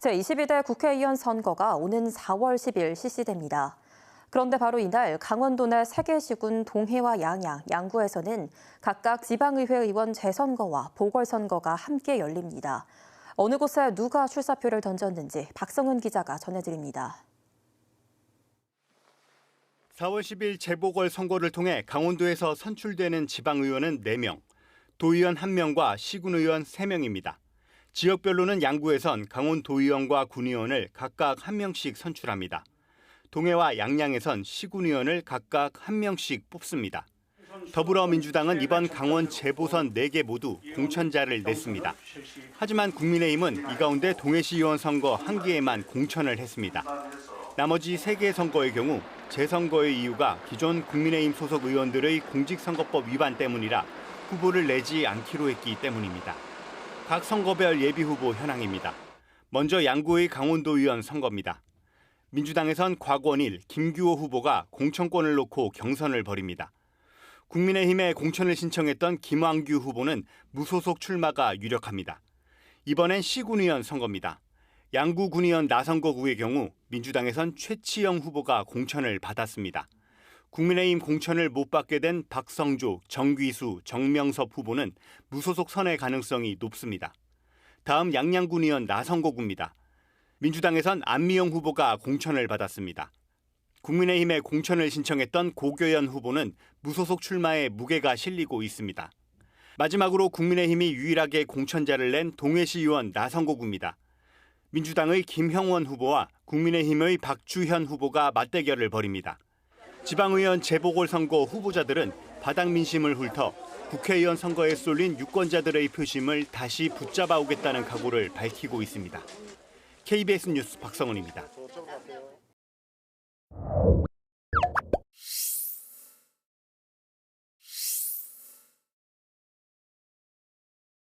제22대 국회의원 선거가 오는 4월 10일 실시됩니다. 그런데 바로 이날 강원도 내세개 시군 동해와 양양, 양구에서는 각각 지방의회 의원 재선거와 보궐선거가 함께 열립니다. 어느 곳에 누가 출사표를 던졌는지 박성은 기자가 전해드립니다. 4월 10일 재보궐 선거를 통해 강원도에서 선출되는 지방의원은 4명, 도의원 1명과 시군의원 3명입니다. 지역별로는 양구에선 강원도의원과 군의원을 각각 1명씩 선출합니다. 동해와 양양에선 시군의원을 각각 1명씩 뽑습니다. 더불어민주당은 이번 강원 재보선 4개 모두 공천자를 냈습니다. 하지만 국민의힘은 이 가운데 동해시의원 선거 1개에만 공천을 했습니다. 나머지 3개 선거의 경우 재선거의 이유가 기존 국민의힘 소속 의원들의 공직선거법 위반 때문이라 후보를 내지 않기로 했기 때문입니다. 각 선거별 예비후보 현황입니다. 먼저 양구의 강원도 의원 선거입니다. 민주당에선 곽원일, 김규호 후보가 공천권을 놓고 경선을 벌입니다. 국민의힘에 공천을 신청했던 김왕규 후보는 무소속 출마가 유력합니다. 이번엔 시군의원 선거입니다. 양구 군의원 나선거구의 경우 민주당에선 최치영 후보가 공천을 받았습니다. 국민의힘 공천을 못 받게 된 박성조, 정귀수, 정명섭 후보는 무소속 선의 가능성이 높습니다. 다음 양양군 의원 나선거구입니다. 민주당에선 안미영 후보가 공천을 받았습니다. 국민의힘에 공천을 신청했던 고교연 후보는 무소속 출마에 무게가 실리고 있습니다. 마지막으로 국민의힘이 유일하게 공천자를 낸 동해시 의원 나선거구입니다. 민주당의 김형원 후보와 국민의힘의 박주현 후보가 맞대결을 벌입니다. 지방의원 재보궐선거 후보자들은 바닥 민심을 훑어 국회의원 선거에 쏠린 유권자들의 표심을 다시 붙잡아 오겠다는 각오를 밝히고 있습니다. KBS 뉴스 박성훈입니다.